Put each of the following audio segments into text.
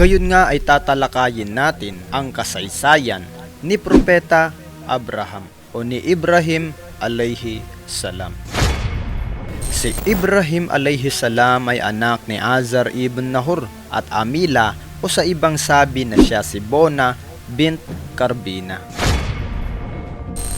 Ngayon nga ay tatalakayin natin ang kasaysayan ni Propeta Abraham o ni Ibrahim alayhi salam. Si Ibrahim alayhi salam ay anak ni Azar ibn Nahor at Amila o sa ibang sabi na siya si Bona bint Karbina.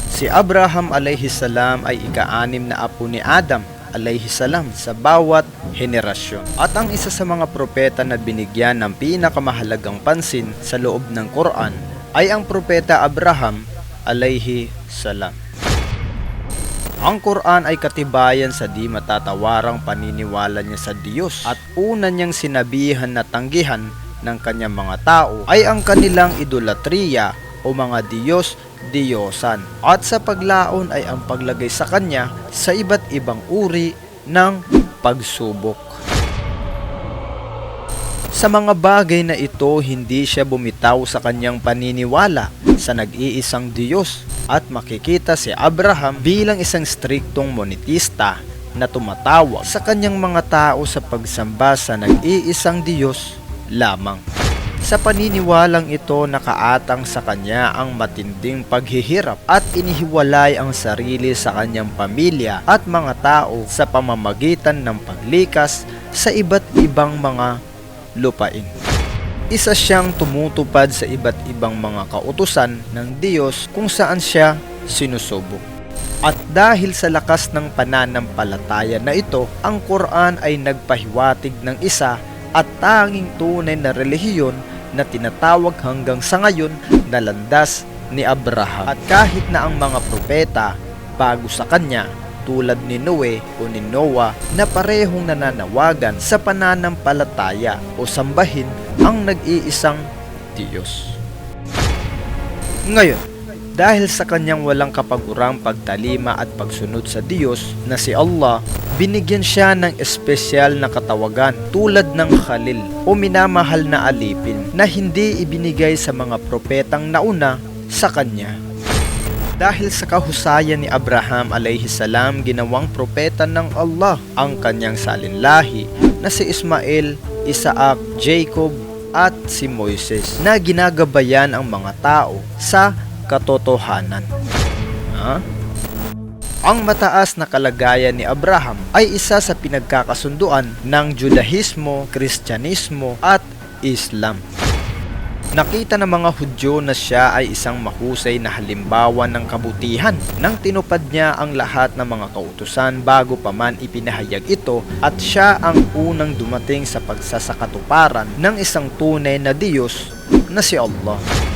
Si Abraham alayhi salam ay ika-anim na apo ni Adam alayhi salam sa bawat henerasyon. At ang isa sa mga propeta na binigyan ng pinakamahalagang pansin sa loob ng Quran ay ang propeta Abraham alayhi salam. Ang Quran ay katibayan sa di matatawarang paniniwala niya sa Diyos at una niyang sinabihan na tanggihan ng kanyang mga tao ay ang kanilang idolatriya o mga Diyos Diyosan at sa paglaon ay ang paglagay sa kanya sa iba't ibang uri ng pagsubok. Sa mga bagay na ito, hindi siya bumitaw sa kanyang paniniwala sa nag-iisang Diyos at makikita si Abraham bilang isang striktong monetista na tumatawa sa kanyang mga tao sa pagsamba sa nag-iisang Diyos lamang. Sa paniniwalang ito nakaatang sa kanya ang matinding paghihirap at inihiwalay ang sarili sa kanyang pamilya at mga tao sa pamamagitan ng paglikas sa iba't ibang mga lupain. Isa siyang tumutupad sa iba't ibang mga kautusan ng Diyos kung saan siya sinusubok. At dahil sa lakas ng pananampalataya na ito, ang Quran ay nagpahiwatig ng isa at tanging tunay na relihiyon na tinatawag hanggang sa ngayon na landas ni Abraham. At kahit na ang mga propeta bago sa kanya tulad ni Noe o ni Noah na parehong nananawagan sa pananampalataya o sambahin ang nag-iisang Diyos. Ngayon, dahil sa kanyang walang kapagurang pagtalima at pagsunod sa Diyos na si Allah, binigyan siya ng espesyal na katawagan tulad ng Khalil o minamahal na alipin na hindi ibinigay sa mga propetang nauna sa kanya. Dahil sa kahusayan ni Abraham alayhi salam ginawang propeta ng Allah ang kanyang salinlahi na si Ismael, Isaac, Jacob at si Moises na ginagabayan ang mga tao sa katotohanan. Ha? Ang mataas na kalagayan ni Abraham ay isa sa pinagkakasunduan ng Judahismo, Kristyanismo at Islam. Nakita ng mga Hudyo na siya ay isang mahusay na halimbawa ng kabutihan nang tinupad niya ang lahat ng mga kautusan bago pa man ipinahayag ito at siya ang unang dumating sa pagsasakatuparan ng isang tunay na Diyos na si Allah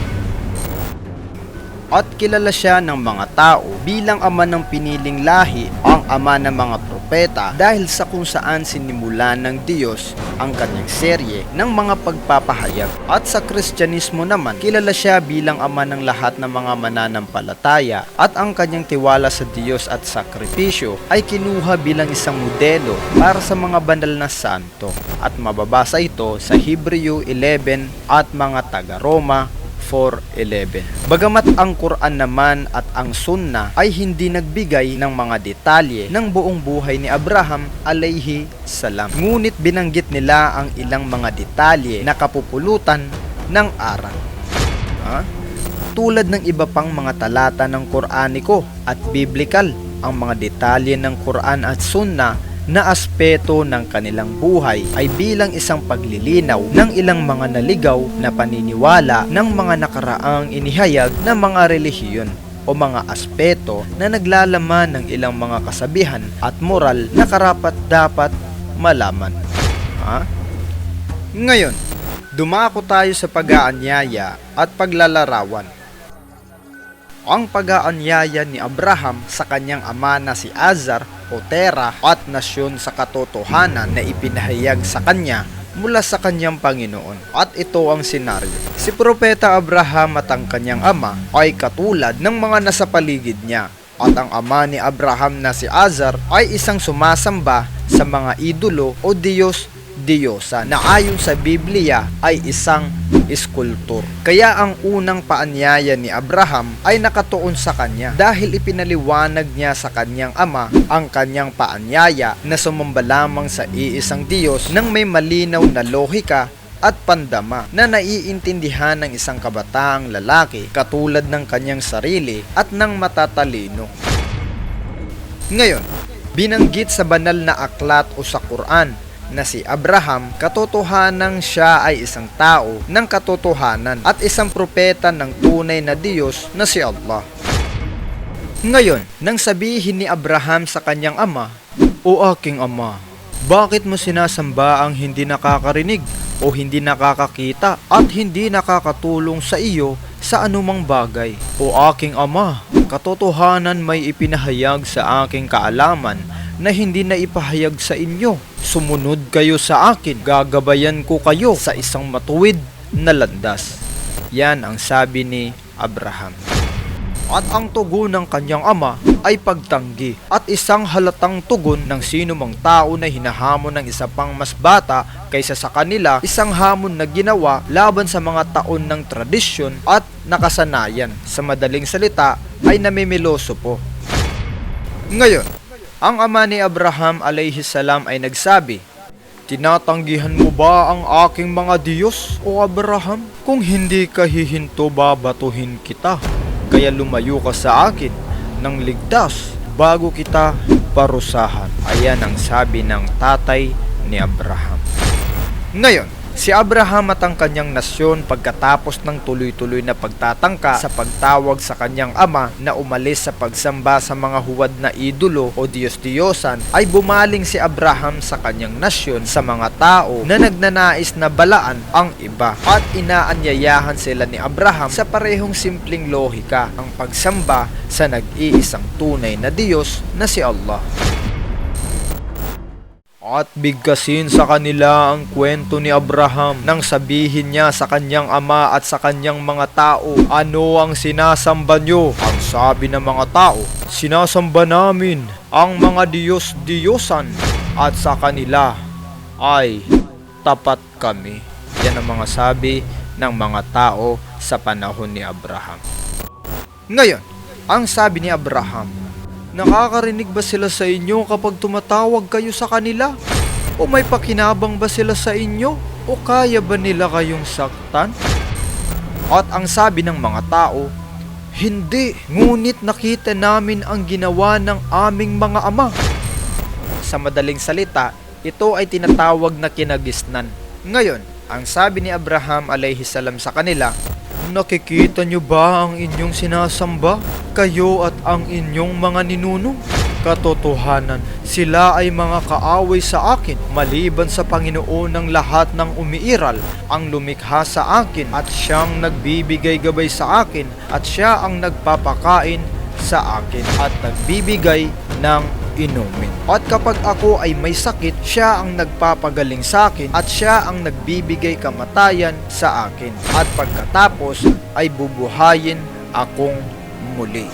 at kilala siya ng mga tao bilang ama ng piniling lahi, ang ama ng mga propeta dahil sa kung saan sinimulan ng Diyos ang kanyang serye ng mga pagpapahayag. At sa Kristyanismo naman, kilala siya bilang ama ng lahat ng mga mananampalataya at ang kanyang tiwala sa Diyos at sakripisyo ay kinuha bilang isang modelo para sa mga banal na santo at mababasa ito sa Hebreo 11 at mga taga-Roma 4.11. Bagamat ang Quran naman at ang Sunna ay hindi nagbigay ng mga detalye ng buong buhay ni Abraham alayhi salam. Ngunit binanggit nila ang ilang mga detalye na kapupulutan ng aral. Ha? Tulad ng iba pang mga talata ng Quraniko at Biblikal, ang mga detalye ng Quran at Sunna na aspeto ng kanilang buhay ay bilang isang paglilinaw ng ilang mga naligaw na paniniwala ng mga nakaraang inihayag ng mga relihiyon o mga aspeto na naglalaman ng ilang mga kasabihan at moral na karapat dapat malaman. Ha? Ngayon, dumako tayo sa pag-aanyaya at paglalarawan ang pag-aanyaya ni Abraham sa kanyang ama na si Azar o Tera at nasyon sa katotohanan na ipinahayag sa kanya mula sa kanyang Panginoon. At ito ang senaryo. Si Propeta Abraham at ang kanyang ama ay katulad ng mga nasa paligid niya. At ang ama ni Abraham na si Azar ay isang sumasamba sa mga idolo o Diyos Diyosa na ayon sa Biblia ay isang iskultur. Kaya ang unang paanyaya ni Abraham ay nakatuon sa kanya dahil ipinaliwanag niya sa kanyang ama ang kanyang paanyaya na sumamba lamang sa iisang Diyos nang may malinaw na lohika at pandama na naiintindihan ng isang kabataang lalaki katulad ng kanyang sarili at ng matatalino. Ngayon, binanggit sa banal na aklat o sa Quran na si Abraham, katotohanang siya ay isang tao ng katotohanan at isang propeta ng tunay na Diyos na si Allah. Ngayon, nang sabihin ni Abraham sa kanyang ama, O aking ama, bakit mo sinasamba ang hindi nakakarinig o hindi nakakakita at hindi nakakatulong sa iyo sa anumang bagay? O aking ama, katotohanan may ipinahayag sa aking kaalaman na hindi na ipahayag sa inyo. Sumunod kayo sa akin, gagabayan ko kayo sa isang matuwid na landas. Yan ang sabi ni Abraham. At ang tugon ng kanyang ama ay pagtanggi at isang halatang tugon ng sino mang tao na hinahamon ng isa pang mas bata kaysa sa kanila, isang hamon na ginawa laban sa mga taon ng tradisyon at nakasanayan. Sa madaling salita ay namimiloso po. Ngayon, ang ama ni Abraham alayhi salam ay nagsabi, Tinatanggihan mo ba ang aking mga Diyos, o Abraham? Kung hindi ka hihinto, babatuhin kita. Kaya lumayo ka sa akin ng ligtas bago kita parusahan. Ayan ang sabi ng tatay ni Abraham. Ngayon, si Abraham at ang kanyang nasyon pagkatapos ng tuloy-tuloy na pagtatangka sa pagtawag sa kanyang ama na umalis sa pagsamba sa mga huwad na idolo o Diyos-Diyosan ay bumaling si Abraham sa kanyang nasyon sa mga tao na nagnanais na balaan ang iba at inaanyayahan sila ni Abraham sa parehong simpleng lohika ang pagsamba sa nag-iisang tunay na Diyos na si Allah. At bigkasin sa kanila ang kwento ni Abraham nang sabihin niya sa kanyang ama at sa kanyang mga tao, ano ang sinasamba nyo? Ang sabi ng mga tao, sinasamba namin ang mga Diyos-Diyosan at sa kanila ay tapat kami. Yan ang mga sabi ng mga tao sa panahon ni Abraham. Ngayon, ang sabi ni Abraham, Nakakarinig ba sila sa inyo kapag tumatawag kayo sa kanila? O may pakinabang ba sila sa inyo? O kaya ba nila kayong saktan? At ang sabi ng mga tao, Hindi, ngunit nakita namin ang ginawa ng aming mga ama. Sa madaling salita, ito ay tinatawag na kinagisnan. Ngayon, ang sabi ni Abraham alayhi salam sa kanila, Nakikita nyo ba ang inyong sinasamba? Kayo at ang inyong mga ninuno? Katotohanan, sila ay mga kaaway sa akin maliban sa Panginoon ng lahat ng umiiral ang lumikha sa akin at siyang nagbibigay gabay sa akin at siya ang nagpapakain sa akin at nagbibigay ng inumin. At kapag ako ay may sakit, siya ang nagpapagaling sa akin at siya ang nagbibigay kamatayan sa akin. At pagkatapos ay bubuhayin akong muli.